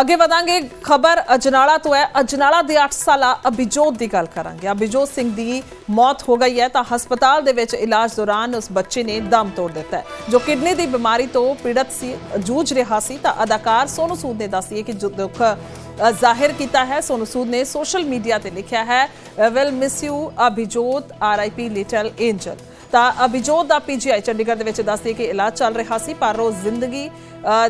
ਅੱਗੇ ਵਧਾਂਗੇ ਖਬਰ। ਅਜਨਾਲਾ ਤੋਂ ਹੈ। ਅਜਨਾਲਾ ਦੇ 8 ਸਾਲਾ ਅਭਿਜੋਤ ਦੀ ਗੱਲ ਕਰਾਂਗੇ। ਅਭਿਜੋਤ ਸਿੰਘ ਦੀ ਮੌਤ ਹੋ ਗਈ ਹੈ ਤਾਂ ਹਸਪਤਾਲ ਦੇ ਵਿੱਚ ਇਲਾਜ ਦੌਰਾਨ ਉਸ ਬੱਚੇ ਨੇ ਦਮ ਤੋੜ ਦਿੱਤਾ ਜੋ ਕਿਡਨੀ ਦੀ ਬਿਮਾਰੀ ਤੋਂ ਪੀੜਤ ਸੀ, ਜੂਝ ਰਿਹਾ ਸੀ ਤਾਂ ਅਦਾਕਾਰ ਸੋਨੂ ਸੂਦ ਨੇ ਦੱਸੀ ਕਿ ਜੋ ਦੁੱਖ ਜ਼ਾਹਿਰ ਕੀਤਾ ਹੈ, ਸੋਨੂ ਸੂਦ ਨੇ ਸੋਸ਼ਲ ਮੀਡੀਆ ਤੇ ਲਿਖਿਆ ਹੈ will miss you Abhijot RIP little angel ਤਾਂ ਅਭਿਜੋਤ ਦਾ ਪੀਜੀਆਈ ਚੰਡੀਗੜ੍ਹ ਦੇ ਵਿੱਚ ਦੱਸਦੀ ਕਿ ਇਲਾਜ ਚੱਲ ਰਿਹਾ ਸੀ ਪਰ ਉਹ ਜ਼ਿੰਦਗੀ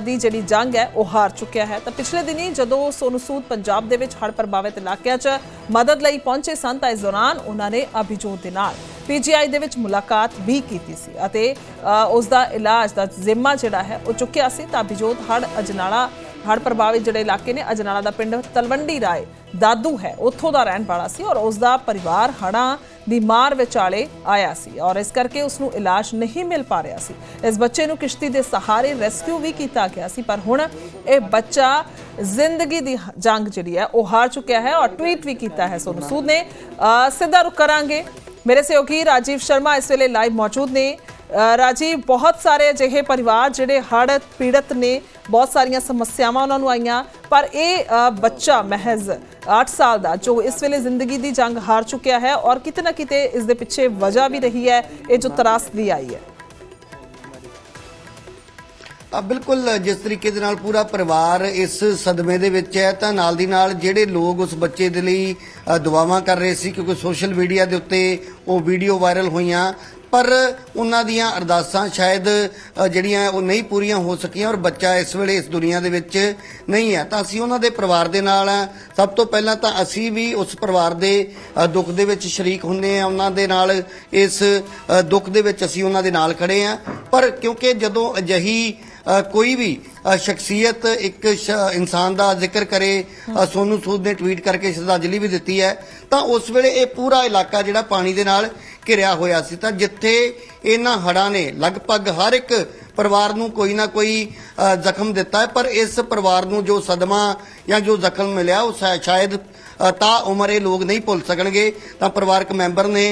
ਦੀ ਜਿਹੜੀ ਜੰਗ ਹੈ ਉਹ ਹਾਰ ਚੁੱਕਿਆ ਹੈ। ਤਾਂ ਪਿਛਲੇ ਦਿਨੀ ਜਦੋਂ ਸੋਨੂ ਸੂਦ ਪੰਜਾਬ ਦੇ ਵਿੱਚ ਹੜ੍ਹ ਪ੍ਰਭਾਵਿਤ ਇਲਾਕਿਆਂ 'ਚ ਮਦਦ ਲਈ ਪਹੁੰਚੇ ਸਨ ਤਾਂ ਇਸ ਦੌਰਾਨ ਉਹਨਾਂ ਨੇ ਅਭਿਜੋਤ ਦੇ ਨਾਲ ਪੀਜੀਆਈ ਦੇ ਵਿੱਚ ਮੁਲਾਕਾਤ ਵੀ ਕੀਤੀ ਸੀ ਅਤੇ ਅ, ਉਸ ਦਾ ਇਲਾਜ ਦਾ ਜ਼ਿੰਮਾ ਜਿਹੜਾ ਹੈ ਉਹ ਚੁੱਕਿਆ ਸੀ। ਤਾਂ ਅਭਿਜੋਤ ਹੜ੍ਹ ਅਜਨਾਲਾ ਹੜ੍ਹ ਪ੍ਰਭਾਵਿਤ ਜਿਹੜੇ ਇਲਾਕੇ ਨੇ, ਅਜਨਾਲਾ ਦਾ ਪਿੰਡ ਤਲਵੰਡੀ ਰਾਏ ਦਾਦੂ ਹੈ। ਉੱਥੋਂ ਦਾ ਰਹਿਣ ਵਾਲਾ ਸੀ ਔਰ ਉਸ ਦਾ ਪਰਿਵਾਰ ਹੜ੍ਹਾਂ ਦੀ ਮਾਰ ਵਿਚਾਲੇ ਆਇਆ ਸੀ ਔਰ ਇਸ ਕਰਕੇ ਉਸ ਨੂੰ ਇਲਾਜ ਨਹੀਂ ਮਿਲ ਪਾ ਰਿਹਾ ਸੀ। ਇਸ ਬੱਚੇ ਨੂੰ ਕਿਸ਼ਤੀ ਦੇ ਸਹਾਰੇ ਰੈਸਕਿਊ ਵੀ ਕੀਤਾ ਗਿਆ ਸੀ, ਪਰ ਹੁਣ ਇਹ ਬੱਚਾ ਜ਼ਿੰਦਗੀ ਦੀ ਜੰਗ ਜਿਹੜੀ ਹੈ, ਉਹ ਹਾਰ ਚੁੱਕਿਆ ਹੈ ਔਰ ਟਵੀਟ ਵੀ ਕੀਤਾ ਹੈ ਸੋਨੂ ਸੂਦ ਨੇ। ਸਿੱਧਾ ਰੁਕ ਕਰਾਂਗੇ। ਮੇਰੇ ਸਹਿਯੋਗੀ ਰਾਜੀਵ ਸ਼ਰਮਾ ਇਸ ਵੇਲੇ ਲਾਈਵ ਮੌਜੂਦ ਨੇ। ਰਾਜੀ, ਬਹੁਤ ਸਾਰੇ ਅਜਿਹੇ ਪਰਿਵਾਰ ਜਿਹੜੇ ਹੜ੍ਹ ਪੀੜਤ ਨੇ, ਬਹੁਤ ਸਾਰੀਆਂ ਸਮੱਸਿਆਵਾਂ ਉਹਨਾਂ ਨੂੰ ਆਈਆਂ। ਪਰ ਇਹ ਬੱਚਾ ਮਹਿਜ਼ 8 ਸਾਲ ਦਾ, ਜੋ ਇਸ ਵੇਲੇ ਜ਼ਿੰਦਗੀ ਦੀ ਜੰਗ ਹਾਰ ਚੁੱਕਿਆ ਹੈ ਔਰ ਕਿਤੇ ਨਾ ਕਿਤੇ ਇਸ ਦੇ ਪਿੱਛੇ ਵਜ੍ਹਾ ਵੀ ਰਹੀ ਹੈ, ਇਹ ਜੋ ਤਰਾਸਦੀ ਆਈ ਹੈ। ਆ ਬਿਲਕੁਲ ਜਿਸ ਤਰੀਕੇ ਦੇ ਨਾਲ ਪੂਰਾ ਪਰਿਵਾਰ ਇਸ ਸਦਮੇ ਦੇ ਵਿੱਚ ਹੈ, ਤਾਂ ਨਾਲ ਦੀ ਨਾਲ ਜਿਹੜੇ ਲੋਕ ਉਸ ਬੱਚੇ ਦੇ ਲਈ ਦੁਆਵਾਂ ਕਰ ਰਹੇ ਸੀ, ਕਿਉਂਕਿ ਸੋਸ਼ਲ ਮੀਡੀਆ ਦੇ ਉੱਤੇ ਉਹ ਵੀਡੀਓ ਵਾਇਰਲ ਹੋਈਆਂ ਪਰ ਉਹਨਾਂ ਦੀਆਂ ਅਰਦਾਸਾਂ ਸ਼ਾਇਦ ਜਿਹੜੀਆਂ ਉਹ ਨਹੀਂ ਪੂਰੀਆਂ ਹੋ ਸਕੀਆਂ ਔਰ ਬੱਚਾ ਇਸ ਵੇਲੇ ਇਸ ਦੁਨੀਆ ਦੇ ਵਿੱਚ ਨਹੀਂ ਹੈ। ਤਾਂ ਅਸੀਂ ਉਹਨਾਂ ਦੇ ਪਰਿਵਾਰ ਦੇ ਨਾਲ ਸਭ ਤੋਂ ਪਹਿਲਾਂ ਤਾਂ ਅਸੀਂ ਵੀ ਉਸ ਪਰਿਵਾਰ ਦੇ ਦੁੱਖ ਦੇ ਵਿੱਚ ਸ਼ਰੀਕ ਹੁੰਦੇ ਆ ਉਹਨਾਂ ਦੇ ਨਾਲ ਇਸ ਦੁੱਖ ਦੇ ਵਿੱਚ ਅਸੀਂ ਉਹਨਾਂ ਦੇ ਨਾਲ ਖੜੇ ਆ ਪਰ ਕਿਉਂਕਿ ਜਦੋਂ ਅਜਹੀ ਕੋਈ ਵੀ ਸ਼ਖਸੀਅਤ ਇੱਕ ਸ਼- ਇਨਸਾਨ ਦਾ ਜ਼ਿਕਰ ਕਰੇ ਅ, ਸੋਨੂ ਸੂਦ ਨੇ ਟਵੀਟ ਕਰਕੇ ਸ਼ਰਧਾਂਜਲੀ ਵੀ ਦਿੱਤੀ ਹੈ ਤਾਂ ਉਸ ਵੇਲੇ ਇਹ ਪੂਰਾ ਇਲਾਕਾ ਜਿਹੜਾ ਪਾਣੀ ਦੇ ਨਾਲ ਘਿਰਿਆ ਹੋਇਆ ਸੀ ਤਾਂ ਜਿੱਥੇ ਇਹਨਾਂ ਹੜ੍ਹਾਂ ਨੇ ਲਗਭਗ ਹਰ ਇੱਕ ਪਰਿਵਾਰ ਨੂੰ ਕੋਈ ਨਾ ਕੋਈ ਜ਼ਖਮ ਦਿੱਤਾ ਹੈ ਪਰ ਇਸ ਪਰਿਵਾਰ ਨੂੰ ਜੋ ਸਦਮਾ ਜਾਂ ਜੋ ਜ਼ਖਮ ਮਿਲਿਆ ਉਹ ਸ਼ਾ- ਸ਼ਾਇਦ ਅ, ਤਾਂ ਉਮਰ ਇਹ ਲੋਕ ਨਹੀਂ ਭੁੱਲ ਸਕਣਗੇ। ਤਾਂ ਪਰਿਵਾਰਕ ਮੈਂਬਰ ਨੇ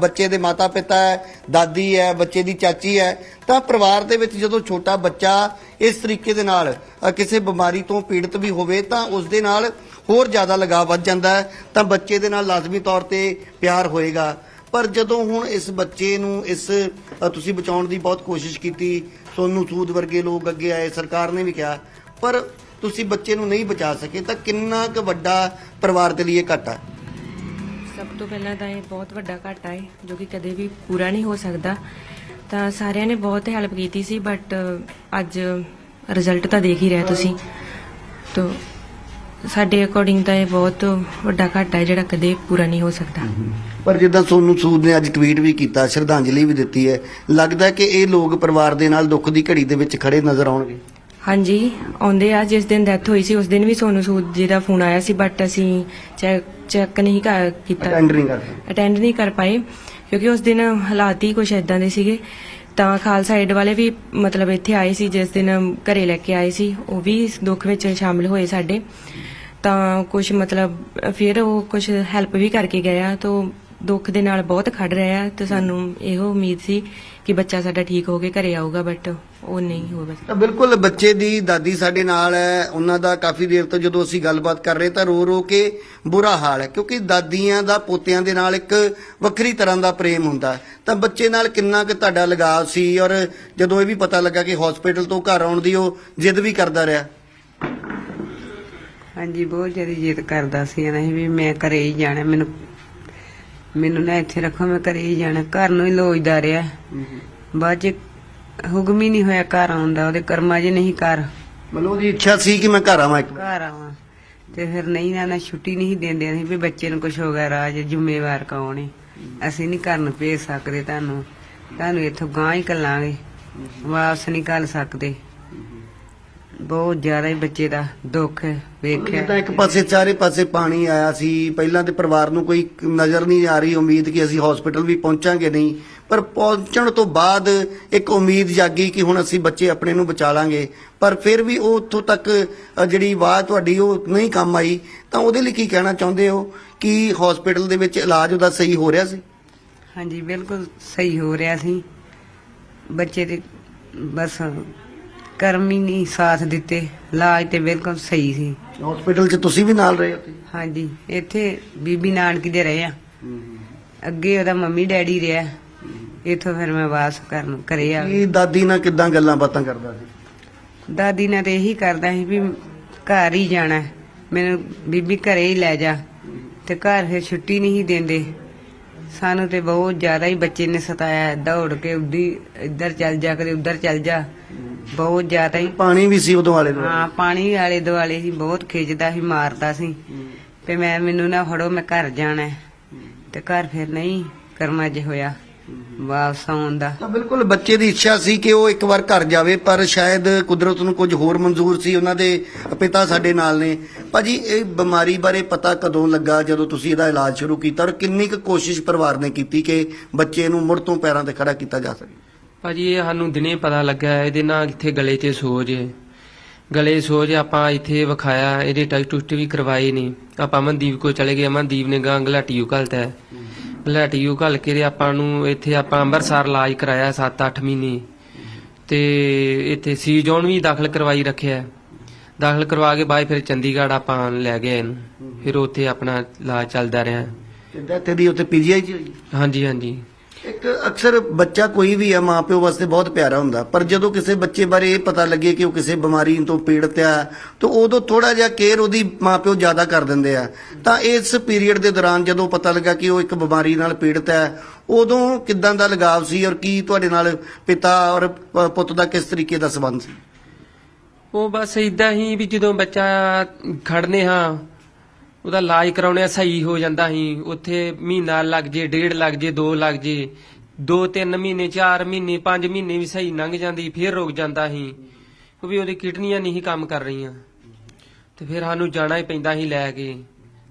ਬੱਚੇ ਦੇ ਮਾਤਾ ਪਿਤਾ ਹੈ ਦਾਦੀ ਹੈ ਬੱਚੇ ਦੀ ਚਾਚੀ ਹੈ ਤਾਂ ਪਰਿਵਾਰ ਦੇ ਵਿੱਚ ਜਦੋਂ ਛੋਟਾ ਬੱਚਾ ਇਸ ਤਰੀਕੇ ਦੇ ਨਾਲ ਕਿਸੇ ਬਿਮਾਰੀ ਤੋਂ ਪੀੜਤ ਵੀ ਹੋਵੇ ਤਾਂ ਉਸ ਦੇ ਨਾਲ ਹੋਰ ਜ਼ਿਆਦਾ ਲਗਾਵ ਵੱਧ ਜਾਂਦਾ ਤਾਂ ਬੱਚੇ ਦੇ ਨਾਲ ਲਾਜ਼ਮੀ ਤੌਰ ਤੇ ਪਿਆਰ ਹੋਏਗਾ। ਪਰ ਜਦੋਂ ਹੁਣ ਇਸ ਬੱਚੇ ਨੂੰ ਇਸ ਤੁਸੀਂ ਬਚਾਉਣ ਦੀ ਬਹੁਤ ਕੋਸ਼ਿਸ਼ ਕੀਤੀ, ਸੋਨੂ ਸੂਦ ਵਰਗੇ ਲੋਕ ਅੱਗੇ ਆਏ, ਸਰਕਾਰ ਨੇ ਵੀ ਕਿਹਾ, ਪਰ ਤੁਸੀਂ ਬੱਚੇ ਨੂੰ ਨਹੀਂ ਬਚਾ ਸਕੇ ਤਾਂ ਕਿੰਨਾ ਕੁ ਵੱਡਾ ਪਰਿਵਾਰ ਦੇ ਲਈ ਇਹ ਘਾਟਾ? ਸਭ ਤੋਂ ਪਹਿਲਾਂ ਤਾਂ ਇਹ ਬਹੁਤ ਵੱਡਾ ਘਾਟਾ ਹੈ ਜੋ ਕਿ ਕਦੇ ਵੀ ਪੂਰਾ ਨਹੀਂ ਹੋ ਸਕਦਾ। ਤਾਂ ਸਾਰਿਆਂ ਨੇ ਬਹੁਤ ਹੈਲਪ ਕੀਤੀ ਸੀ ਬਟ ਅੱਜ ਰਿਜ਼ਲਟ ਤਾਂ ਦੇਖ ਹੀ ਰਹੇ ਤੁਸੀਂ। ਤਾਂ ਸਾਡੇ ਅਕੋਰਡਿੰਗ ਤਾਂ ਇਹ ਬਹੁਤ ਵੱਡਾ ਘਾਟਾ ਹੈ ਜਿਹੜਾ ਕਦੇ ਪੂਰਾ ਨਹੀਂ ਹੋ ਸਕਦਾ। ਪਰ ਜਿੱਦਾਂ ਸੋਨੂ ਸੂਦ ਨੇ ਅੱਜ ਟਵੀਟ ਵੀ ਕੀਤਾ ਸ਼ਰਧਾਂਜਲੀ ਵੀ ਦਿੱਤੀ ਹੈ ਲੱਗਦਾ ਕਿ ਇਹ ਲੋਕ ਪਰਿਵਾਰ ਦੇ ਨਾਲ ਦੁੱਖ ਦੀ ਘੜੀ ਦੇ ਵਿੱਚ ਖੜੇ ਨਜ਼ਰ ਆਉਣਗੇ? ਹਾਂਜੀ ਆਉਂਦੇ ਆ ਜਿਸ ਦਿਨ ਡੈਥ ਹੋਈ ਸੀ ਉਸ ਦਿਨ ਵੀ ਸੋਨੂੰ ਸੂਦ ਜੀ ਦਾ ਫੋਨ ਆਇਆ ਸੀ ਬਟ ਅਸੀਂ ਚੈੱਕ ਨਹੀਂ ਕਰ ਕੀਤਾ। ਅਟੈਂਡ ਨਹੀਂ ਕਰਦੇ ਅਟੈਂਡ ਨਹੀਂ ਕਰ ਪਾਏ ਕਿਉਂਕਿ ਉਸ ਦਿਨ ਹਾਲਾਤ ਹੀ ਕੁਝ ਇਦਾਂ ਦੇ ਸੀਗੇ। ਤਾਂ ਖਾਲਸਾ ਏਡ ਵਾਲੇ ਵੀ ਮਤਲਬ ਇੱਥੇ ਆਏ ਸੀ ਜਿਸ ਦਿਨ ਘਰੇ ਲੈ ਕੇ ਆਏ ਸੀ ਉਹ ਵੀ ਇਸ ਦੁੱਖ ਵਿੱਚ ਸ਼ਾਮਿਲ ਹੋਏ ਸਾਡੇ। ਤਾਂ ਕੁਝ ਮਤਲਬ, ਫਿਰ ਉਹ ਕੁਝ ਹੈਲਪ ਵੀ ਕਰਕੇ ਗਏ ਆ ਤਾਂ ਦੁੱਖ ਦੇ ਨਾਲ ਬਹੁਤ ਖੜ ਰਿਹਾ ਤੇ ਸਾਨੂੰ ਇਹੋ ਉਮੀਦ ਸੀ ਕਿ ਬੱਚਾ ਸਾਡਾ ਠੀਕ ਹੋ ਕੇ ਘਰੇ ਆਊਗਾ ਬਟ ਉਹ ਨਹੀਂ ਹੋ ਬਸ ਤਾਂ ਬਿਲਕੁਲ ਬੱਚੇ ਦੀ ਦਾਦੀ ਸਾਡੇ ਨਾਲ ਹੈ, ਉਹਨਾਂ ਦਾ ਕਾਫੀ ਦੇਰ ਤੋਂ ਜਦੋਂ ਅਸੀਂ ਗੱਲਬਾਤ ਕਰ ਰਹੇ ਤਾਂ ਰੋ ਰੋ ਕੇ ਬੁਰਾ ਹਾਲ ਹੈ, ਕਿਉਂਕਿ ਦਾਦੀਆਂ ਦਾ ਪੋਤਿਆਂ ਦੇ ਨਾਲ ਇੱਕ ਵੱਖਰੀ ਤਰ੍ਹਾਂ ਦਾ ਪ੍ਰੇਮ ਹੁੰਦਾ ਹੈ। ਤਾਂ ਬੱਚੇ ਨਾਲ ਕਿੰਨਾ ਕੁ ਤੁਹਾਡਾ ਲਗਾਵ ਸੀ ਔਰ ਜਦੋਂ ਇਹ ਵੀ ਪਤਾ ਲੱਗਾ ਕਿ ਹਸਪੀਟਲ ਤੋਂ ਘਰ ਆਉਣ ਦੀ ਉਹ ਜਿੱਦ ਵੀ ਕਰਦਾ ਰਿਹਾ ਹਾਂਜੀ ਬਹੁਤ ਜ਼ਿਆਦਾ ਜਿੱਦ ਕਰਦਾ ਸੀ ਨਹੀਂ ਵੀ ਮੈਂ ਘਰੇ ਹੀ ਜਾਣਾ ਮੈਨੂੰ ਮੈਨੂੰ ਨਾ ਇੱਥੇ ਰੱਖੋ ਮੈਂ ਘਰੇ ਹੀ ਜਾਣਾ ਘਰ ਨੂੰ ਹੀ ਲੋਚਦਾ ਰਿਹਾ। ਬਾਅਦ ਚ ਹੁਕਮ ਹੀ ਨਹੀਂ ਹੋਇਆ ਘਰ ਆਉਣ ਦਾ ਉਹਦੇ ਕਰਮਾਂ 'ਚ ਨਹੀਂ ਘਰ। ਮਤਲਬ ਉਹਦੀ ਇੱਛਾ ਸੀ ਕਿ ਮੈਂ ਘਰ ਆਵਾਂ ਇੱਕ ਘਰ ਆਵਾਂ। ਤੇ ਫਿਰ ਨਹੀਂ ਨਾ ਨਾ ਛੁੱਟੀ ਨਹੀਂ ਦਿੰਦੇ ਅਸੀਂ ਵੀ ਬੱਚੇ ਨੂੰ ਕੁਝ ਹੋ ਗਿਆ ਰਾਜ ਜ਼ਿੰਮੇਵਾਰ ਕੌਣ ਹੈ ਅਸੀਂ ਨਹੀਂ ਘਰ ਨੂੰ ਭੇਜ ਸਕਦੇ ਤੁਹਾਨੂੰ। ਤੁਹਾਨੂੰ ਇੱਥੋਂ ਗਾਂ ਹੀ ਕੱਲਾਂਗੇ। ਵਾਪਸ ਨਹੀਂ ਕੱਲ ਸਕਦੇ। ਬਹੁਤ ਜ਼ਿਆਦਾ ਹੀ ਬੱਚੇ ਦਾ ਦੁੱਖ ਵੇਖਿਆ। ਜਿੱਦਾਂ ਇੱਕ ਪਾਸੇ ਚਾਰੇ ਪਾਸੇ ਪਾਣੀ ਆਇਆ ਸੀ। ਪਹਿਲਾਂ ਤੇ ਪਰਿਵਾਰ ਨੂੰ ਕੋਈ ਨਜ਼ਰ ਨਹੀਂ ਆ ਰਹੀ। ਉਮੀਦ ਕਿ ਅਸੀਂ ਹਸਪੀਟਲ ਵੀ ਪਹੁੰਚਾਂਗੇ ਨਹੀਂ। ਪਰ ਪਹੁੰਚਣ ਤੋਂ ਬਾਅਦ ਇੱਕ ਉਮੀਦ ਜਾਗੀ ਕਿ ਹੁਣ ਅਸੀਂ ਬੱਚੇ ਆਪਣੇ ਨੂੰ ਬਚਾ ਲਾਂਗੇ। ਪਰ ਫਿਰ ਵੀ ਉਹ ਉੱਥੋਂ ਤੱਕ ਜਿਹੜੀ ਆਵਾਜ਼ ਤੁਹਾਡੀ ਉਹ ਨਹੀਂ ਕੰਮ ਆਈ। ਤਾਂ ਉਹਦੇ ਲਈ ਕੀ ਕਹਿਣਾ ਚਾਹੁੰਦੇ ਹੋ ਕਿ ਹਸਪੀਟਲ ਦੇ ਵਿੱਚ ਇਲਾਜ ਉਹਦਾ ਸਹੀ ਹੋ ਰਿਹਾ ਸੀ? ਹਾਂਜੀ ਬਿਲਕੁਲ ਸਹੀ ਹੋ ਰਿਹਾ ਸੀ। ਬੱਚੇ ਦੇ ਬਸ ਕਰਮ ਹੀ ਨਹੀਂ ਸਾਥ ਦਿੱਤੇ। ਇਲਾਜ ਤੇ ਬਿਲਕੁਲ ਸਹੀ ਸੀ। ਹਸਪੀਟਲ 'ਚ ਤੁਸੀਂ ਵੀ ਨਾਲ ਰਹੇ ਉੱਥੇ ਹਾਂਜੀ ਇੱਥੇ ਬੀਬੀ ਨਾਨਕੀ ਦੇ ਰਹੇ ਆ। ਅੱਗੇ ਉਹਦਾ ਮੰਮੀ ਡੈਡੀ ਰਿਹਾ। ਇੱਥੋਂ ਫਿਰ ਮੈਂ ਵਾਪਸ ਕਰਨ ਘਰੇ ਆ। ਕੀ ਦਾਦੀ ਨਾਲ ਕਿੱਦਾਂ ਗੱਲਾਂ ਬਾਤਾਂ ਕਰਦਾ ਸੀ? ਦਾਦੀ ਨੇ ਤੇ ਇਹੀ ਕਰਦਾ ਸੀ ਵੀ ਘਰ ਹੀ ਜਾਣਾ ਹੈ। ਮੈਨੂੰ ਬੀਬੀ ਘਰੇ ਹੀ ਲੈ ਜਾ। ਤੇ ਘਰ ਫਿਰ ਛੁੱਟੀ ਨਹੀਂ ਸੀ ਦਿੰਦੇ। ਸਾਨੂੰ ਤੇ ਬਹੁਤ ਜ਼ਿਆਦਾ ਹੀ ਬੱਚੇ ਨੇ ਸਤਾਇਆ। ਦੌੜ ਕੇ ਉੱਡੀ ਇੱਧਰ ਚੱਲ ਜਾ ਕਦੇ ਉੱਧਰ ਚੱਲ ਜਾ। ਬਹੁਤ ਜ਼ਿਆਦਾ ਹੀ। ਪਾਣੀ ਵੀ ਸੀ ਉਦੋਂ ਵਾਲੇ ਹਾਂ ਪਾਣੀ ਵਾਲੇ ਦੁਆਲੇ ਸੀ ਬਹੁਤ ਖਿੱਚਦਾ ਸੀ ਮਾਰਦਾ ਸੀ। ਤੇ ਮੈਂ ਮੈਨੂੰ ਨਾ ਫੜੋ ਮੈਂ ਘਰ ਜਾਣਾ ਹੈ। ਤੇ ਘਰ ਫਿਰ ਨਹੀਂ ਕਰਮਾ ਜਿ ਹੋਇਆ। ਵਾਪਸ ਆਉਣ ਦਾ। ਤਾਂ ਬਿਲਕੁਲ ਬੱਚੇ ਦੀ ਇੱਛਾ ਸੀ ਕਿ ਉਹ ਇੱਕ ਵਾਰ ਘਰ ਜਾਵੇ ਪਰ ਸ਼ਾਇਦ ਕੁਦਰਤ ਨੂੰ ਕੁਝ ਹੋਰ ਮਨਜ਼ੂਰ ਸੀ ਉਹਨਾਂ ਦੇ ਪਿਤਾ ਸਾਡੇ ਨਾਲ ਨੇ। ਭਾਜੀ ਇਹ ਬਿਮਾਰੀ ਬਾਰੇ ਪਤਾ ਕਦੋਂ ਲੱਗਾ ਜਦੋਂ ਤੁਸੀਂ ਇਹਦਾ ਇਲਾਜ ਸ਼ੁਰੂ ਕੀਤਾ? ਔਰ ਕਿੰਨੀ ਕੁ ਕੋਸ਼ਿਸ਼ ਪਰਿਵਾਰ ਨੇ ਕੀਤੀ ਕਿ ਬੱਚੇ ਨੂੰ ਮੁੜ ਤੋਂ ਪੈਰਾਂ ਤੇ ਖੜਾ ਕੀਤਾ ਜਾ ਸਕੇ? ਭਾਜੀ ਇਹ ਸਾਨੂੰ ਦਿਨੇ ਪਤਾ ਲੱਗਾ ਇਹਦੇ ਨਾਲ ਇੱਥੇ ਗਲੇ 'ਤੇ ਸੋਜ ਹੈ ਗਲੇ ਸੋਜ ਆਪਾਂ ਇੱਥੇ ਵਿਖਾਇਆ ਇਹਦੇ ਟੈਸਟ ਟੁਸਟ ਵੀ ਕਰਵਾਏ ਨੇ। ਆਪਾਂ ਅਮਨਦੀਪ ਕੋਲ ਚਲੇ ਗਏ ਅਮਨਦੀਪ ਨੇ ਗਾਂ ਗਲਾਟੀਓ ਘਲਤਾ ਗਲਾਟੀਓ ਘਲ ਕੇ ਤੇ ਆਪਾਂ ਨੂੰ ਇੱਥੇ ਆਪਾਂ ਅੰਮ੍ਰਿਤਸਰ ਇਲਾਜ ਕਰਾਇਆ 7-8 ਮਹੀਨੇ। ਤੇ ਇੱਥੇ ਸੀ ਜ਼ੋਨ ਵੀ ਦਾਖਲ ਕਰਵਾਈ ਰੱਖਿਆ। ਦਾਖਲ ਕਰਵਾ ਕੇ ਬਾਅਦ ਫਿਰ ਚੰਡੀਗੜ੍ਹ ਆਪਾਂ ਲੈ ਗਏ ਇਹਨੂੰ। ਫਿਰ ਉੱਥੇ ਆਪਣਾ ਇਲਾਜ ਚੱਲਦਾ ਰਿਹਾ। ਤੇ ਡੈਥ ਦੀ ਉੱਥੇ ਪੀਜੀਆਈ 'ਚ ਹੋਈ? ਹਾਂਜੀ ਹਾਂਜੀ। ਇੱਕ ਅਕਸਰ ਬੱਚਾ ਕੋਈ ਵੀ ਆ, ਮਾਪਿਓ ਵਾਸਤੇ ਬਹੁਤ ਪਿਆਰਾ ਹੁੰਦਾ। ਪਰ ਜਦੋਂ ਕਿਸੇ ਬੱਚੇ ਬਾਰੇ ਇਹ ਪਤਾ ਲੱਗੇ ਕਿ ਉਹ ਕਿਸੇ ਬਿਮਾਰੀ ਤੋਂ ਪੀੜਤ ਆ, ਤਾਂ ਉਦੋਂ ਥੋੜਾ ਜਿਹਾ ਕੇਅਰ ਉਹਦੀ ਮਾਪਿਓ ਜ਼ਿਆਦਾ ਕਰ ਦਿੰਦੇ ਆ। ਤਾਂ ਇਸ ਪੀਰੀਅਡ ਦੇ ਦੌਰਾਨ ਜਦੋਂ ਪਤਾ ਲੱਗਾ ਕਿ ਉਹ ਇੱਕ ਬਿਮਾਰੀ ਨਾਲ ਪੀੜਤ ਹੈ ਉਦੋਂ ਕਿਦਾਂ ਦਾ ਲਗਾਵ ਸੀ ਔਰ ਕੀ ਤੁਹਾਡੇ ਨਾਲ ਪਿਤਾ ਔਰ ਪੁੱਤ ਦਾ ਕਿਸ ਤਰੀਕੇ ਦਾ ਸਬੰਧ ਸੀ? ਉਹ ਬਸ ਇਦਾਂ ਹੀ ਵੀ ਜਦੋਂ ਬੱਚਾ ਖੜਨੇ ਹਾਂ ਉਹਦਾ ਇਲਾਜ ਕਰਾਉਣੇ ਸਹੀ ਹੋ ਜਾਂਦਾ ਸੀ। ਉੱਥੇ ਮਹੀਨਾ ਲੱਗ ਜੇ, ਡੇਢ ਲੱਗ ਜੇ, ਦੋ ਲੱਗ ਜੇ। ਦੋ ਤਿੰਨ ਮਹੀਨੇ, ਚਾਰ ਮਹੀਨੇ, ਪੰਜ ਮਹੀਨੇ ਵੀ ਸਹੀ ਲੰਘ ਜਾਂਦੀ, ਫਿਰ ਰੁਕ ਜਾਂਦਾ ਸੀ। ਕਿਉਂਕਿ ਉਹਦੀ ਕਿਡਨੀਆਂ ਨਹੀਂ ਕੰਮ ਕਰ ਰਹੀਆਂ। ਤੇ ਫਿਰ ਸਾਨੂੰ ਜਾਣਾ ਹੀ ਪੈਂਦਾ ਸੀ ਲੈ ਕੇ।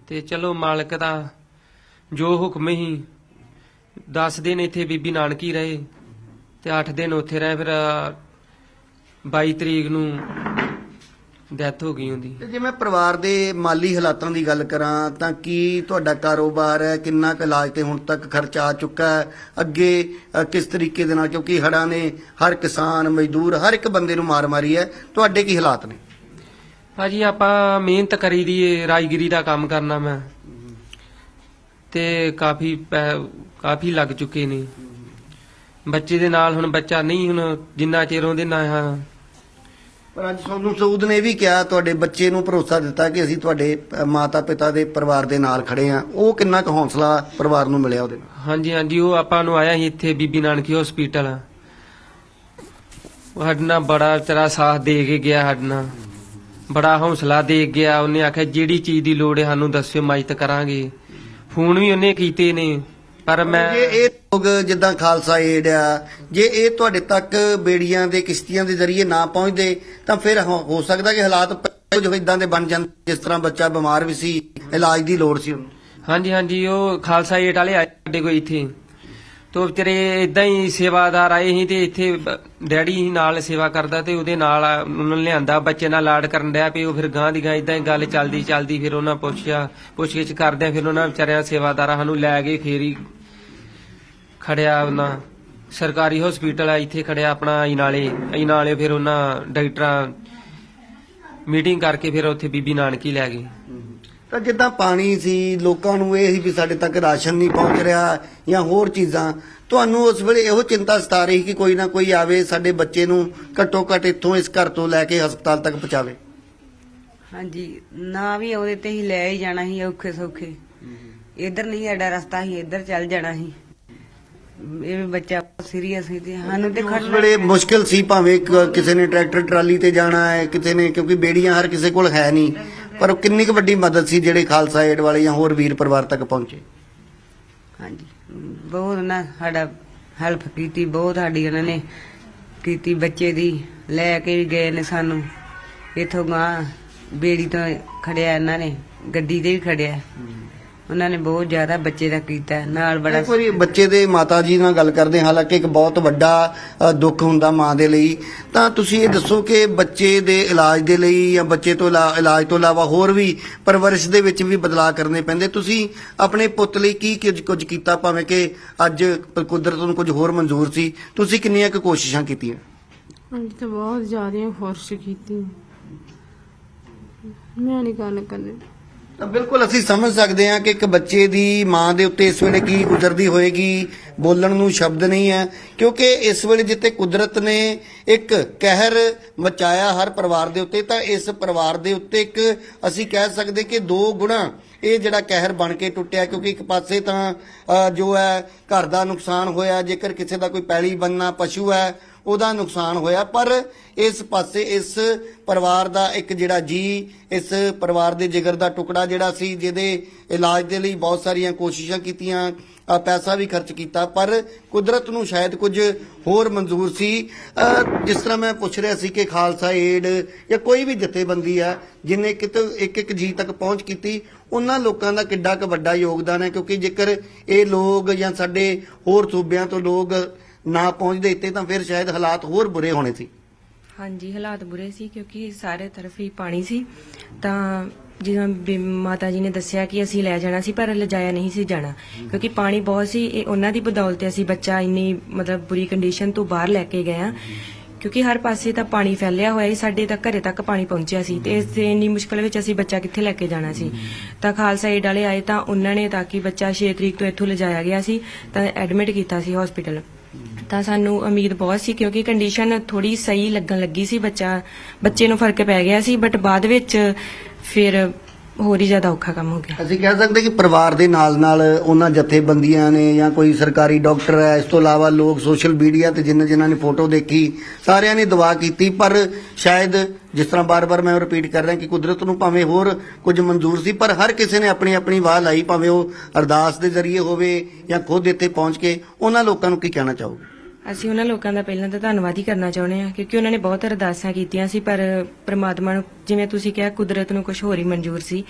ਤੇ ਚਲੋ ਮਾਲਕ ਦਾ ਜੋ ਹੁਕਮ ਹੀ 10 ਦਿਨ ਇੱਥੇ ਬੀਬੀ ਨਾਨਕੀ ਰਹੇ ਤੇ 8 ਦਿਨ ਉੱਥੇ ਰਹੇ। ਫਿਰ 22 ਤਰੀਕ ਨੂੰ ਡੈਥ ਹੋ ਗਈ ਉਹਦੀ। ਤੇ ਜੇ ਮੈਂ ਪਰਿਵਾਰ ਦੇ ਮਾਲੀ ਹਾਲਾਤਾਂ ਦੀ ਗੱਲ ਕਰਾਂ ਤਾਂ ਕੀ ਤੁਹਾਡਾ ਕਾਰੋਬਾਰ ਹੈ? ਕਿੰਨਾ ਕੁ ਇਲਾਜ ਤੇ ਹੁਣ ਤੱਕ ਖਰਚਾ ਆ ਚੁੱਕਾ ਹੈ? ਅੱਗੇ ਅ, ਕਿਸ ਤਰੀਕੇ ਦੇ ਨਾਲ? ਕਿਉਂਕਿ ਹੜ੍ਹਾਂ ਨੇ ਹਰ ਕਿਸਾਨ ਮਜ਼ਦੂਰ ਹਰ ਇੱਕ ਬੰਦੇ ਨੂੰ ਮਾਰ ਮਾਰੀ ਹੈ। ਤੁਹਾਡੇ ਕੀ ਹਾਲਾਤ ਨੇ? ਭਾਜੀ ਆਪਾਂ ਮਿਹਨਤ ਕਰੀ ਦੀ ਏ ਰਾਜਗਿਰੀ ਦਾ ਕੰਮ ਕਰਨਾ ਮੈਂ। ਤੇ ਕਾਫੀ ਪੈ- ਕਾਫੀ ਲੱਗ ਚੁੱਕੇ ਨੇ। ਬੱਚੇ ਦੇ ਨਾਲ ਹੁਣ ਬੱਚਾ ਨਹੀਂ ਹੁਣ ਜਿੰਨਾ ਚਿਰ ਉਹਦੇ ਨਾਲ ਹਾਂ ਪਰ ਅੱਜ ਸੋਨੂੰ ਸਊਦ ਨੇ ਵੀ ਕਿਹਾ, ਤੁਹਾਡੇ ਬੱਚੇ ਨੂੰ ਭਰੋਸਾ ਦਿੱਤਾ ਕਿ ਅਸੀਂ ਤੁਹਾਡੇ ਮਾਤਾ ਪਿਤਾ ਦੇ ਪਰਿਵਾਰ ਦੇ ਨਾਲ ਖੜੇ ਆ ਉਹ ਕਿੰਨਾ ਕੁ ਹੌਸਲਾ ਪਰਿਵਾਰ ਨੂੰ ਮਿਲਿਆ ਉਹਦੇ ਨਾਲ? ਹਾਂਜੀ ਹਾਂਜੀ, ਉਹ ਆਪਾਂ ਨੂੰ ਆਇਆ ਸੀ ਇੱਥੇ ਬੀਬੀ ਨਾਨਕੀ ਹਸਪੀਟਲ ਉਹ ਸਾਡੇ ਨਾਲ ਬੜਾ ਤੇਰਾ ਸਾਥ ਦੇ ਕੇ ਗਿਆ ਸਾਡੇ ਨਾਲ। ਬੜਾ ਹੌਸਲਾ ਦੇ ਗਿਆ। ਉਹਨੇ ਆਖਿਆ, ਜਿਹੜੀ ਚੀਜ਼ ਦੀ ਲੋੜ ਹੈ ਸਾਨੂੰ ਦੱਸਿਓ ਮਦਦ ਕਰਾਂਗੇ। ਫੋਨ ਵੀ ਉਹਨੇ ਕੀਤੇ ਨੇ। ਪਰ ਮੈਂ ਜੇ ਇਹ ਲੋਕ ਜਿੱਦਾਂ ਖਾਲਸਾ ਏਡ ਆ ਜੇ ਇਹ ਤੁਹਾਡੇ ਤੱਕ ਬੇੜੀਆਂ ਦੇ ਕਿਸ਼ਤੀਆਂ ਦੇ ਜ਼ਰੀਏ ਨਾ ਪਹੁੰਚਦੇ ਤਾਂ ਫਿਰ ਹੋ ਹੋ ਸਕਦਾ ਕਿ ਹਾਲਾਤ ਜੋ ਇਦਾਂ ਦੇ ਬਣ ਜਾਂਦੇ ਜਿਸ ਤਰ੍ਹਾਂ ਬੱਚਾ ਬਿਮਾਰ ਵੀ ਸੀ ਇਲਾਜ ਦੀ ਲੋੜ ਸੀ ਉਹਨੂੰ। ਹਾਂਜੀ ਹਾਂਜੀ ਉਹ ਖਾਲਸਾ ਏਟ ਵਾਲੇ ਆਏ ਸਾਡੇ ਕੋਲ ਇੱਥੇ। ਤੋ ਵਿਚਾਰੇ ਇਦਾਂ ਹੀ ਸੇਵਾਦਾਰ ਆਏ ਸੀ ਤੇ ਇੱਥੇ ਬ- ਡੈਡੀ ਹੀ ਨਾਲ ਸੇਵਾ ਕਰਦਾ ਤੇ ਉਹਦੇ ਨਾਲ ਆ- ਉਹਨਾਂ ਨੇ ਲਿਆਂਦਾ, ਬੱਚੇ ਨਾਲ ਲਾਡ ਕਰਨ ਡਿਆ ਪਈ ਉਹ ਫਿਰ ਗਾਂ ਦੀ ਗਾਂ ਇਦਾਂ ਹੀ ਗੱਲ ਚੱਲਦੀ ਚੱਲਦੀ ਫਿਰ ਉਹਨਾਂ ਪੁੱਛਿਆ, ਪੁੱਛਗਿੱਛ ਕਰਦਿਆਂ ਫਿਰ ਉਹਨਾਂ ਵਿਚਾਰਿਆਂ ਸੇਵਾਦਾਰਾਂ ਸਾਨੂੰ ਲੈ ਗਏ, ਫੇਰ ਹੀ ਖੜਿਆ ਉਹਨਾਂ ਸਰਕਾਰੀ ਹਸਪੀਟਲ ਆ, ਇੱਥੇ ਖੜਿਆ ਆਪਣਾ ਇਨਾਲੇ ਇਨਾਲੇ ਫਿਰ ਉਹਨਾਂ ਡਾਕਟਰਾਂ ਮੀਟਿੰਗ ਕਰਕੇ ਫਿਰ ਉੱਥੇ ਬੀਬੀ ਨਾਨਕੀ ਲੈ ਗਏ। ਤਾਂ ਜਿੱਦਾਂ ਪਾਣੀ ਸੀ ਲੋਕਾਂ ਨੂੰ ਇਹ ਸੀ ਵੀ ਸਾਡੇ ਤੱਕ ਰਾਸ਼ਨ ਨਹੀਂ ਪਹੁੰਚ ਰਿਹਾ ਜਾਂ ਹੋਰ ਚੀਜ਼ਾਂ ਤੁਹਾਨੂੰ ਉਸ ਵੇਲੇ ਇਹੋ ਚਿੰਤਾ ਸਤਾ ਰਹੀ ਕਿ ਕੋਈ ਨਾ ਕੋਈ ਆਵੇ ਸਾਡੇ ਬੱਚੇ ਨੂੰ ਘੱਟੋ ਘੱਟ ਇੱਥੋਂ ਇਸ ਘਰ ਤੋਂ ਲੈ ਕੇ ਹਸਪਤਾਲ ਤੱਕ ਪਹੁੰਚਾਵੇ। ਹਾਂਜੀ ਨਾ ਵੀ ਉਹਦੇ ਤੇ ਹੀ ਲੈ ਹੀ ਜਾਣਾ ਸੀ ਔਖੇ ਸੌਖੇ ਇੱਧਰ ਨਹੀਂ ਸਾਡਾ ਰਸਤਾ ਸੀ ਇੱਧਰ ਚੱਲ ਜਾਣਾ ਸੀ। ਇਹ ਬੱਚਾ ਸੀਰੀਅਸ ਸੀ ਤੇ ਸਾਨੂੰ ਤੇ ਖੜਨਾ ਵੇਲੇ ਮੁਸ਼ਕਿਲ ਸੀ ਭਾਵੇਂ ਕਿਸੇ ਨੇ ਟਰੈਕਟਰ ਟਰਾਲੀ ਤੇ ਜਾਣਾ ਹੈ ਕਿਸੇ ਨੇ ਕਿਉਂਕਿ ਬੇੜੀਆਂ ਹਰ ਕਿਸੇ ਕੋਲ ਹੈ ਨਹੀਂ। ਪਰ ਉਹ ਕਿੰਨੀ ਕੁ ਵੱਡੀ ਮਦਦ ਸੀ ਜਿਹੜੇ ਖਾਲਸਾ ਏਡ ਵਾਲੇ ਜਾਂ ਹੋਰ ਵੀਰ ਪਰਿਵਾਰ ਤੱਕ ਪਹੁੰਚੇ? ਹਾਂਜੀ। ਬਹੁਤ ਨਾ ਸਾਡਾ ਹੈਲਪ ਕੀਤੀ ਬਹੁਤ ਸਾਡੀ ਉਹਨਾਂ ਨੇ ਕੀਤੀ ਬੱਚੇ ਦੀ ਲੈ ਕੇ ਵੀ ਗਏ ਨੇ ਸਾਨੂੰ। ਇਥੋਂ ਗਾਂ ਬੇੜੀ ਤੋਂ ਖੜਿਆ ਇਹਨਾਂ ਨੇ ਗੱਡੀ ਤੇ ਵੀ ਖੜਿਆ। ਉਹਨਾਂ ਨੇ ਬਹੁਤ ਜ਼ਿਆਦਾ ਬੱਚੇ ਦਾ ਕੀਤਾ ਨਾਲ ਬੜਾ ਇੱਕ ਵਾਰੀ ਬੱਚੇ ਦੇ ਮਾਤਾ ਜੀ ਨਾਲ ਗੱਲ ਕਰਦੇ ਹਾਂ, ਹਾਲਾਂਕਿ ਇੱਕ ਬਹੁਤ ਵੱਡਾ ਅ, ਦੁੱਖ ਹੁੰਦਾ ਮਾਂ ਦੇ ਲਈ। ਤਾਂ ਤੁਸੀਂ ਇਹ ਦੱਸੋ ਕਿ ਬੱਚੇ ਦੇ ਇਲਾਜ ਦੇ ਲਈ ਜਾਂ ਬੱਚੇ ਤੋਂ ਇਲਾ- ਇਲਾਜ ਤੋਂ ਇਲਾਵਾ ਹੋਰ ਵੀ ਪਰਵਰਿਸ਼ ਦੇ ਵਿੱਚ ਵੀ ਬਦਲਾਅ ਕਰਨੇ ਪੈਂਦੇ। ਤੁਸੀਂ ਆਪਣੇ ਪੁੱਤ ਲਈ ਕੀ ਕੁਝ ਕੁਝ ਕੀਤਾ? ਭਾਵੇਂ ਕਿ ਅੱਜ ਕੁਦਰਤ ਨੂੰ ਕੁਝ ਹੋਰ ਮਨਜ਼ੂਰ ਸੀ। ਤੁਸੀਂ ਕਿੰਨੀਆਂ ਕੁ ਕੋਸ਼ਿਸ਼ਾਂ ਕੀਤੀਆਂ? ਅੱਜ ਤਾਂ ਬਹੁਤ ਜ਼ਿਆਦਾ ਖੁਸ਼ ਕੀਤੀ। ਮੈਂ ਨਹੀਂ ਗੱਲ ਕਰਨੀ। ਤਾਂ ਬਿਲਕੁਲ ਅਸੀਂ ਸਮਝ ਸਕਦੇ ਹਾਂ ਕਿ ਇੱਕ ਬੱਚੇ ਦੀ ਮਾਂ ਦੇ ਉੱਤੇ ਇਸ ਵੇਲੇ ਕੀ ਗੁਜ਼ਰਦੀ ਹੋਏਗੀ, ਬੋਲਣ ਨੂੰ ਸ਼ਬਦ ਨਹੀਂ ਹੈ, ਕਿਉਂਕਿ ਇਸ ਵੇਲੇ ਜਿੱਤੇ ਕੁਦਰਤ ਨੇ ਇੱਕ ਕਹਿਰ ਮਚਾਇਆ ਹਰ ਪਰਿਵਾਰ ਦੇ ਉੱਤੇ, ਤਾਂ ਇਸ ਪਰਿਵਾਰ ਦੇ ਉੱਤੇ ਇੱਕ ਅਸੀਂ ਕਹਿ ਸਕਦੇ ਕਿ ਦੋ ਗੁਣਾ ਇਹ ਜਿਹੜਾ ਕਹਿਰ ਬਣ ਕੇ ਟੁੱਟਿਆ, ਕਿਉਂਕਿ ਇੱਕ ਪਾਸੇ ਤਾਂ ਜੋ ਹੈ ਘਰ ਦਾ ਨੁਕਸਾਨ ਹੋਇਆ, ਜੇਕਰ ਕਿਸੇ ਦਾ ਕੋਈ ਪੈਲੀ ਬੰਨਾ ਪਸ਼ੂ ਹੈ ਉਹਦਾ ਨੁਕਸਾਨ ਹੋਇਆ। ਪਰ ਇਸ ਪਾਸੇ ਇਸ ਪਰਿਵਾਰ ਦਾ ਇੱਕ ਜਿਹੜਾ ਜੀ, ਇਸ ਪਰਿਵਾਰ ਦੇ ਜਿਗਰ ਦਾ ਟੁਕੜਾ ਜਿਹੜਾ ਸੀ, ਜਿਹਦੇ ਇਲਾਜ ਦੇ ਲਈ ਬਹੁਤ ਸਾਰੀਆਂ ਕੋਸ਼ਿਸ਼ਾਂ ਕੀਤੀਆਂ ਪੈਸਾ ਵੀ ਖਰਚ ਕੀਤਾ। ਪਰ ਕੁਦਰਤ ਨੂੰ ਸ਼ਾਇਦ ਕੁਝ ਹੋਰ ਮਨਜ਼ੂਰ ਸੀ। ਜਿਸ ਤਰ੍ਹਾਂ ਮੈਂ ਪੁੱਛ ਰਿਹਾ ਸੀ ਕਿ ਖਾਲਸਾ ਏਡ ਜਾਂ ਕੋਈ ਵੀ ਜਥੇਬੰਦੀ ਆ, ਜਿਨੇ ਕਿਤੇ ਇੱਕ ਇੱਕ ਜੀ ਤੱਕ ਪਹੁੰਚ ਕੀਤੀ, ਉਹਨਾਂ ਲੋਕਾਂ ਦਾ ਕਿੱਡਾ ਕੁ ਵੱਡਾ ਯੋਗਦਾਨ ਹੈ। ਕਿਉਂਕਿ ਜੇਕਰ ਇਹ ਲੋਕ ਜਾਂ ਸਾਡੇ ਹੋਰ ਸੂਬਿਆਂ ਤੋਂ ਲੋਕ ਨਾ ਪਹੁੰਚਦੇ ਇੱਥੇ ਤਾਂ ਫਿਰ ਸ਼ਾਇਦ ਹਾਲਾਤ ਹੋਰ ਬੁਰੇ ਹੋਣੇ ਸੀ। ਹਾਂਜੀ, ਹਾਲਾਤ ਬੁਰੇ ਸੀ ਕਿਉਂਕਿ ਸਾਰੇ ਤਰਫ ਹੀ ਪਾਣੀ ਸੀ। ਤਾਂ ਜਿਵੇਂ ਮਾਤਾ ਜੀ ਨੇ ਦੱਸਿਆ ਕਿ ਅਸੀਂ ਲੈ ਜਾਣਾ ਸੀ, ਪਰ ਲਿਜਾਇਆ ਨਹੀਂ ਸੀ ਜਾਣਾ। ਕਿਉਂਕਿ ਪਾਣੀ ਬਹੁਤ ਸੀ, ਇਹ ਉਹਨਾਂ ਦੀ ਬਦੌਲਤ ਅਸੀਂ ਬੱਚਾ ਇੰਨੀ ਮਤਲਬ ਬੁਰੀ ਕੰਡੀਸ਼ਨ ਤੋਂ ਬਾਹਰ ਲੈ ਕੇ ਗਏ ਆ। ਕਿਉਂਕਿ ਹਰ ਪਾਸੇ ਤਾਂ ਪਾਣੀ ਫੈਲਿਆ ਹੋਇਆ ਸੀ, ਸਾਡੇ ਤਾਂ ਘਰੇ ਤੱਕ ਪਾਣੀ ਪਹੁੰਚਿਆ ਸੀ ਤੇ ਇਸ ਦੇ ਇੰਨੀ ਮੁਸ਼ਕਲ ਵਿੱਚ ਅਸੀਂ ਬੱਚਾ ਕਿੱਥੇ ਲੈ ਕੇ ਜਾਣਾ ਸੀ। ਤਾਂ ਖਾਲਸਾ ਏਡ ਵਾਲੇ ਆਏ ਤਾਂ ਉਹਨਾਂ ਨੇ ਤਾਂ ਕਿ ਬੱਚਾ 6 ਤਰੀਕ ਤੋਂ ਇੱਥੋਂ ਲਿਜਾਇਆ ਗਿਆ ਸੀ, ਤਾਂ ਐਡਮਿਟ ਕੀਤਾ ਸੀ ਹਸਪੀਟਲ ਤਾਂ ਸਾਨੂੰ ਉਮੀਦ ਬਹੁਤ ਸੀ ਕਿਉਂਕਿ ਕੰਡੀਸ਼ਨ ਥੋੜੀ ਸਹੀ ਲੱਗਣ ਲੱਗੀ ਸੀ ਬੱਚਾ, ਬੱਚੇ ਨੂੰ ਫ਼ਰਕ ਪੈ ਗਿਆ ਸੀ ਬਟ ਬਾਅਦ ਵਿੱਚ ਫਿਰ ਹੋਰ ਹੀ ਜ਼ਿਆਦਾ ਔਖਾ ਕੰਮ ਹੋ ਗਿਆ। ਅਸੀਂ ਕਹਿ ਸਕਦੇ ਕਿ ਪਰਿਵਾਰ ਦੇ ਨਾਲ ਨਾਲ ਉਹਨਾਂ ਜਥੇਬੰਦੀਆਂ ਨੇ ਜਾਂ ਕੋਈ ਸਰਕਾਰੀ ਡਾਕਟਰ ਹੈ, ਇਸ ਤੋਂ ਇਲਾਵਾ ਲੋਕ ਸੋਸ਼ਲ ਮੀਡੀਆ ਤੇ ਜਿਨ੍ਹਾਂ ਜਿਨ੍ਹਾਂ ਨੇ ਫੋਟੋ ਦੇਖੀ, ਸਾਰਿਆਂ ਨੇ ਦੁਆ ਕੀਤੀ, ਪਰ ਸ਼ਾਇਦ ਜਿਸ ਤਰ੍ਹਾਂ ਬਾਰ-ਬਾਰ ਮੈਂ ਰਿਪੀਟ ਕਰ ਰਿਹਾ ਕਿ ਕੁਦਰਤ ਨੂੰ ਭਾਵੇਂ ਹੋਰ ਕੁਝ ਮਨਜ਼ੂਰ ਸੀ, ਪਰ ਹਰ ਕਿਸੇ ਨੇ ਆਪਣੀ ਆਪਣੀ ਵਾਹ ਲਾਈ, ਭਾਵੇਂ ਉਹ ਅਰਦਾਸ ਦੇ ਜ਼ਰੀਏ ਹੋਵੇ ਜਾਂ ਖੁਦ ਇੱਥੇ ਪਹੁੰਚ ਕੇ, ਉਹਨਾਂ ਲੋਕਾਂ ਨੂੰ ਕੀ ਕਹਿਣਾ ਚਾਹੋਗੇ? ਅਸੀਂ ਉਹਨਾਂ ਲੋਕਾਂ ਦਾ ਪਹਿਲਾਂ ਤਾਂ ਧੰਨਵਾਦ ਹੀ ਕਰਨਾ ਚਾਹੁੰਦੇ ਹਾਂ, ਕਿਉਂਕਿ ਉਹਨਾਂ ਨੇ ਬਹੁਤ ਅਰਦਾਸਾਂ ਕੀਤੀਆਂ ਸੀ, ਪਰ ਪ੍ਰਮਾਤਮਾ ਨੂੰ ਜਿਵੇਂ ਤੁਸੀਂ ਕਿਹਾ, ਕੁਦਰਤ ਨੂੰ ਕੁਝ ਹੋਰ ਹੀ ਮਨਜ਼ੂਰ ਸੀ।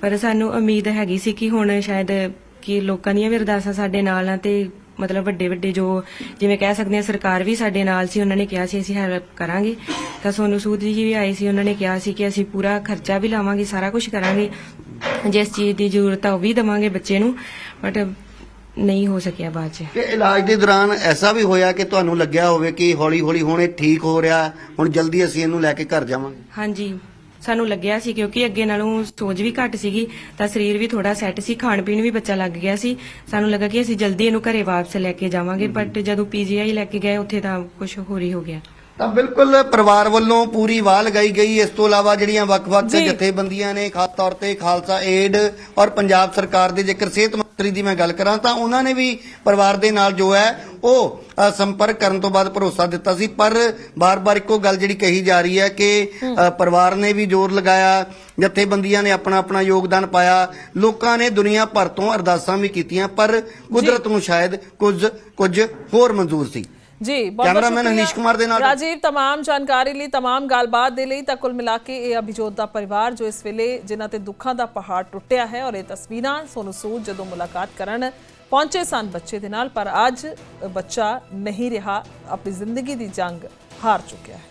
ਪਰ ਸਾਨੂੰ ਉਮੀਦ ਹੈਗੀ ਸੀ ਕਿ ਹੁਣ ਸ਼ਾਇਦ ਕਿ ਲੋਕਾਂ ਦੀਆਂ ਵੀ ਅਰਦਾਸਾਂ ਸਾਡੇ ਨਾਲ ਆ ਤੇ ਮਤਲਬ ਵੱਡੇ ਵੱਡੇ ਜੋ ਜਿਵੇਂ ਕਹਿ ਸਕਦੇ ਆ ਸਰਕਾਰ ਵੀ ਸਾਡੇ ਨਾਲ ਸੀ, ਉਹਨਾਂ ਨੇ ਕਿਹਾ ਸੀ, ਅਸੀਂ ਹੈਲਪ ਕਰਾਂਗੇ। ਤਾਂ ਸੋਨੂ ਸੂਦ ਜੀ ਵੀ ਆਏ ਸੀ, ਉਹਨਾਂ ਨੇ ਕਿਹਾ ਸੀ ਕਿ ਅਸੀਂ ਪੂਰਾ ਖਰਚਾ ਵੀ ਲਾਵਾਂਗੇ, ਸਾਰਾ ਕੁਝ ਕਰਾਂਗੇ। ਜਿਸ ਚੀਜ਼ ਦੀ ਜ਼ਰੂਰਤ ਆ, ਉਹ ਵੀ ਦਵਾਂਗੇ ਬੱਚੇ ਨੂੰ। ਬਟ ਨਹੀਂ ਹੋ ਸਕਿਆ ਬਾਅਦ ਚ। ਕਿ ਇਲਾਜ ਦੇ ਦੌਰਾਨ ਐਸਾ ਵੀ ਹੋਇਆ ਕਿ ਤੁਹਾਨੂੰ ਲੱਗਿਆ ਹੋਵੇ ਕਿ ਹੌਲੀ-ਹੌਲੀ ਹੁਣ ਇਹ ਠੀਕ ਹੋ ਰਿਹਾ ਹੁਣ ਜਲਦੀ ਅਸੀਂ ਇਹਨੂੰ ਲੈ ਕੇ ਘਰ ਜਾਵਾਂਗੇ। ਹਾਂਜੀ ਸਾਨੂੰ ਲੱਗਿਆ ਸੀ ਕਿਉਂਕਿ ਅੱਗੇ ਨਾਲੋਂ ਸੋਜ ਵੀ ਘੱਟ ਸੀਗੀ ਤਾਂ ਸਰੀਰ ਵੀ ਥੋੜਾ ਸੈੱਟ ਸੀ ਖਾਣ ਪੀਣ ਵੀ ਬੱਚਾ ਲੱਗ ਗਿਆ ਸੀ। ਸਾਨੂੰ ਲੱਗਾ ਕਿ ਅਸੀਂ ਜਲਦੀ ਇਹਨੂੰ ਘਰੇ ਵਾਪਸ ਲੈ ਕੇ ਜਾਵਾਂਗੇ ਬਟ ਜਦੋਂ ਪੀਜੀਆਈ ਲੈ ਕੇ ਗਏ ਉੱਥੇ ਤਾਂ ਕੁਝ ਹੋਰ ਹੀ ਹੋ ਗਿਆ। ਤਾਂ ਬਿਲਕੁਲ ਪਰਿਵਾਰ ਵੱਲੋਂ ਪੂਰੀ ਵਾਹ ਲਗਾਈ ਗਈ। ਇਸ ਤੋਂ ਇਲਾਵਾ ਜਿਹੜੀਆਂ ਵੱਖ-ਵੱਖ। ਜਥੇਬੰਦੀਆਂ ਨੇ ਖਾਸ ਤੌਰ ਤੇ ਖਾਲਸਾ ਏਡ ਔਰ ਪੰਜਾਬ ਸਰਕਾਰ ਦੇ ਜੇਕਰ ਸਿਹਤ ਮੰਤਰੀ ਦੀ ਮੈਂ ਗੱਲ ਕਰਾਂ ਤਾਂ ਉਹਨਾਂ ਨੇ ਵੀ ਪਰਿਵਾਰ ਦੇ ਨਾਲ ਜੋ ਹੈ ਉਹ ਸੰਪਰਕ ਕਰਨ ਤੋਂ ਬਾਅਦ ਭਰੋਸਾ ਦਿੱਤਾ ਸੀ। ਪਰ ਬਾਰ-ਬਾਰ ਇੱਕੋ ਗੱਲ ਜਿਹੜੀ ਕਹੀ ਜਾ ਰਹੀ ਹੈ ਕਿ ਪਰਿਵਾਰ ਨੇ ਵੀ ਜ਼ੋਰ ਲਗਾਇਆ ਜਥੇਬੰਦੀਆਂ ਨੇ ਆਪਣਾ ਆਪਣਾ ਯੋਗਦਾਨ ਪਾਇਆ ਲੋਕਾਂ ਨੇ ਦੁਨੀਆ ਭਰ ਤੋਂ ਅਰਦਾਸਾਂ ਵੀ ਕੀਤੀਆਂ ਪਰ ਕੁਦਰਤ ਨੂੰ ਸ਼ਾਇਦ ਕੁਝ ਕੁਝ ਹੋਰ ਮਨਜ਼ੂਰ ਸੀ। ਜੀ ਬਹੁਤ ਕੈਮਰਾਮੈਨ ਸ਼ੁਕਰੀਆ। ਹਨੀਸ਼ ਕੁਮਾਰ ਦੇ ਨਾਲ। ਰਾਜੀਵ तमाम ਜਾਣਕਾਰੀ ਲਈ तमाम ਗੱਲਬਾਤ ਦੇ ਲਈ ਤਾਂ ਕੁੱਲ ਮਿਲਾ ਕੇ ਇਹ ਅਭਿਜੋਤ ਦਾ ਪਰਿਵਾਰ ਜੋ ਇਸ ਵੇਲੇ ਜਿਨ੍ਹਾਂ ਤੇ ਦੁੱਖਾਂ ਦਾ ਪਹਾੜ ਟੁੱਟਿਆ ਹੈ ਔਰ ਇਹ ਤਸਵੀਰਾਂ ਸੋਨੂ ਸੂਦ ਜਦੋਂ ਮੁਲਾਕਾਤ ਕਰਨ ਪਹੁੰਚੇ ਸਨ ਬੱਚੇ ਦੇ ਨਾਲ ਪਰ ਅੱਜ ਬੱਚਾ ਨਹੀਂ ਰਿਹਾ ਆਪਣੀ ਜ਼ਿੰਦਗੀ ਦੀ ਜੰਗ ਹਾਰ ਚੁੱਕਿਆ ਹੈ